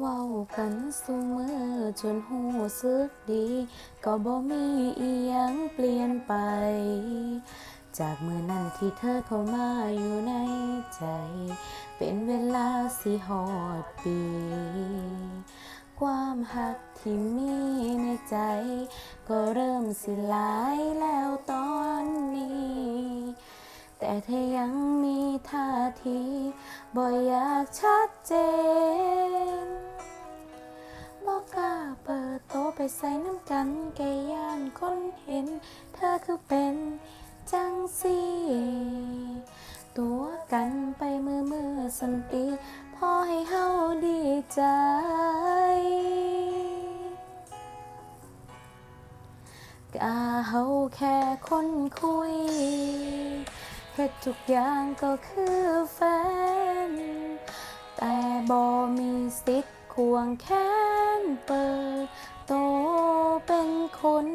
เว้ากันสู่มือจนหูสึกดี ก็บ่มีอียังเปลี่ยนไป จากมือนั้นที่เธอเข้ามาอยู่ในใจ เป็นเวลาสิหอดปี ความหักที่มีในใจ ก็เริ่มสิลายแล้วตอนนี้ แต่เธอยังมีท่าทีบ่อยากชัดเจน ใส่น้ำกันแกย่านคนเห็น เธอคือเป็นจังสีตัวกันไปมือมือสันติพอให้เฮาดีใจ กาเฮาแค่คนคุยเฮ็ดทุกอย่างก็คือแฟน แต่บ่มีสิทธิ์ควงแขนเปิด เป็นคน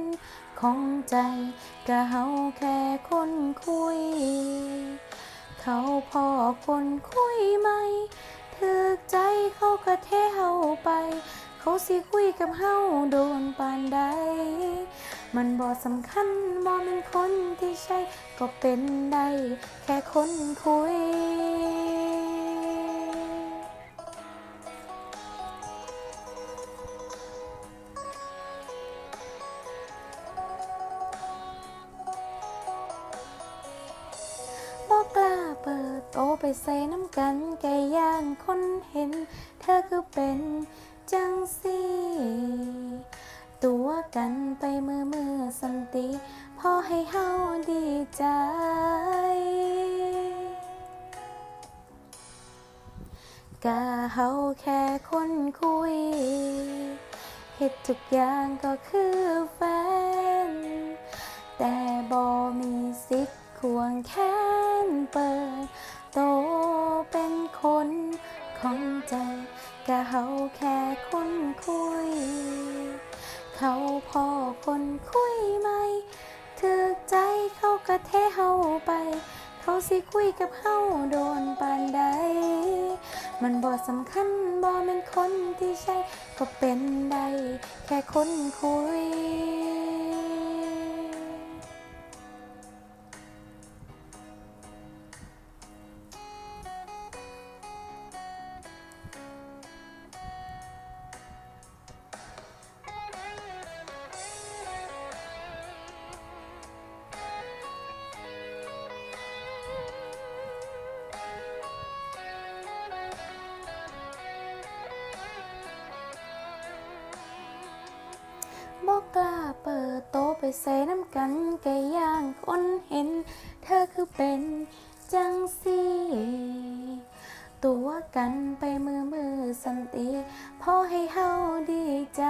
ของใจกะเฮาแค่คนคุย เขาพอคนคุยไหมถึกใจเขาก็เทเฮาไป เขาสิคุยกับเฮาโดนปานใด มันบ่สำคัญบ่เป็นคนที่ใช่ ก็เป็นได้แค่คนคุย ใส่น้ำกันแกย่านคนเห็น เธอคือเป็นจังสีตัวกันไปมือมือสันติพอให้เฮาดีใจ กะเฮาแค่คนคุยเฮ็ดทุกอย่างก็คือแฟน แต่บ่มีสิทธิ์ควงแขนเปิด เป็นคนของใจกะเฮาแค่คนคุย เขาพอคนคุยไหมถึกใจเขาก็เทเฮาไป เขาสิคุยกับเฮาโดนปานใด มันบ่สำคัญบ่เป็นคนที่ใช่ ก็เป็นได้แค่คนคุย บอกกล้าเปิดโตะไปใส่น้ำกันแกย่างคนเห็น เธอคือเป็นจังสีตัวกันไปมือมือสันติพอให้เฮาดีใจ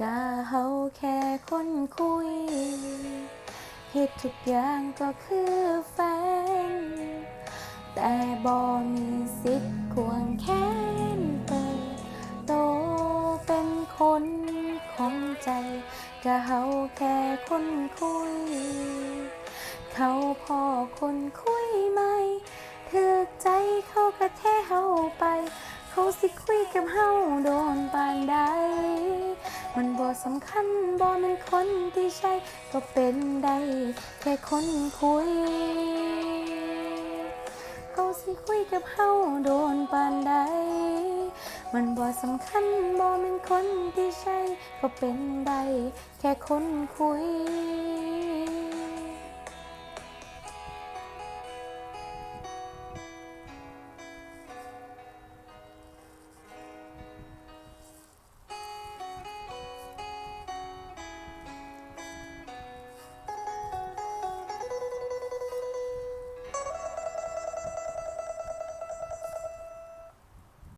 กะเฮาแค่คนคุยเฮ็ดทุกอย่างก็คือแฟน แต่บ่มีสิทธิ์ควงแข ของใจกะเฮาแค่คนคุย เขาพอคนคุยไหมถึกใจเขาก็เทเฮาไป เขาสิคุยกับเฮาโดนปานใดมันบ่สำคัญบ่เป็นคนที่ใช่ก็เป็นได้แค่คนคุย เขาสิคุยกับเฮาโดนปานใดมันบ่สำคัญบ่เป็นคนที่ใช่ ก็เป็นได้แค่คนคุย